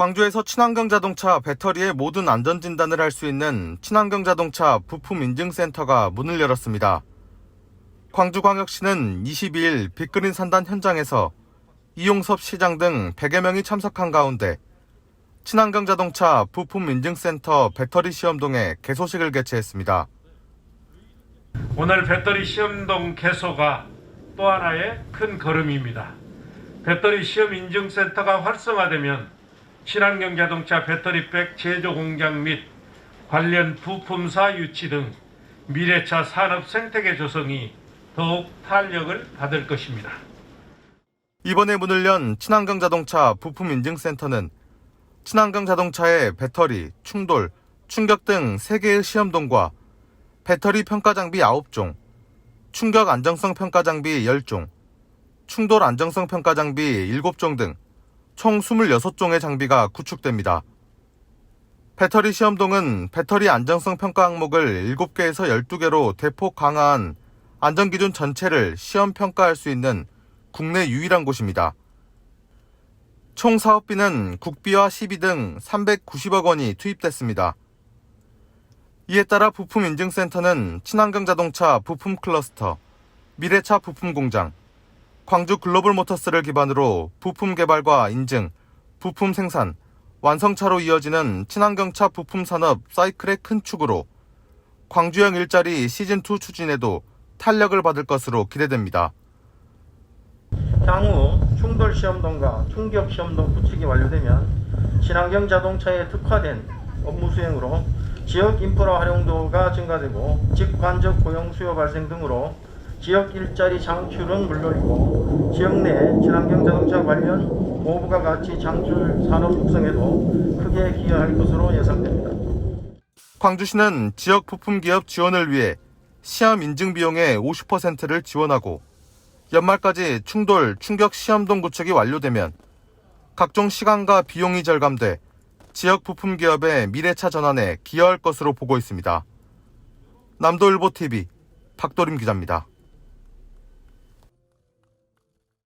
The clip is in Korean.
광주에서 친환경 자동차 배터리의 모든 안전 진단을 할 수 있는 친환경 자동차 부품 인증센터가 문을 열었습니다. 광주광역시는 22일 빅그린 산단 현장에서 이용섭 시장 등 100여 명이 참석한 가운데 친환경 자동차 부품 인증센터 배터리 시험동에 개소식을 개최했습니다. 오늘 배터리 시험동 개소가 또 하나의 큰 걸음입니다. 배터리 시험 인증센터가 활성화되면 친환경 자동차 배터리백 제조 공장 및 관련 부품사 유치 등 미래차 산업 생태계 조성이 더욱 탄력을 받을 것입니다. 이번에 문을 연 친환경 자동차 부품 인증센터는 친환경 자동차의 배터리, 충돌, 충격 등 3개의 시험동과 배터리 평가 장비 9종, 충격 안정성 평가 장비 10종, 충돌 안정성 평가 장비 7종 등 총 26종의 장비가 구축됩니다. 배터리 시험동은 배터리 안정성 평가 항목을 7개에서 12개로 대폭 강화한 안전기준 전체를 시험 평가할 수 있는 국내 유일한 곳입니다. 총 사업비는 국비와 시비 등 390억 원이 투입됐습니다. 이에 따라 부품 인증센터는 친환경 자동차 부품 클러스터, 미래차 부품 공장, 광주 글로벌 모터스를 기반으로 부품 개발과 인증, 부품 생산, 완성차로 이어지는 친환경차 부품 산업 사이클의 큰 축으로 광주형 일자리 시즌2 추진에도 탄력을 받을 것으로 기대됩니다. 향후 충돌 시험동과 충격 시험동 구축이 완료되면 친환경 자동차에 특화된 업무 수행으로 지역 인프라 활용도가 증가되고 직관적 고용 수요 발생 등으로 지역 일자리 창출은 물론이고 지역 내 친환경 자동차 관련 고부가 가치 창출 산업 육성에도 크게 기여할 것으로 예상됩니다. 광주시는 지역 부품 기업 지원을 위해 시험 인증 비용의 50%를 지원하고 연말까지 충돌 충격 시험동 구축이 완료되면 각종 시간과 비용이 절감돼 지역 부품 기업의 미래차 전환에 기여할 것으로 보고 있습니다. 남도일보 TV 박도림 기자입니다.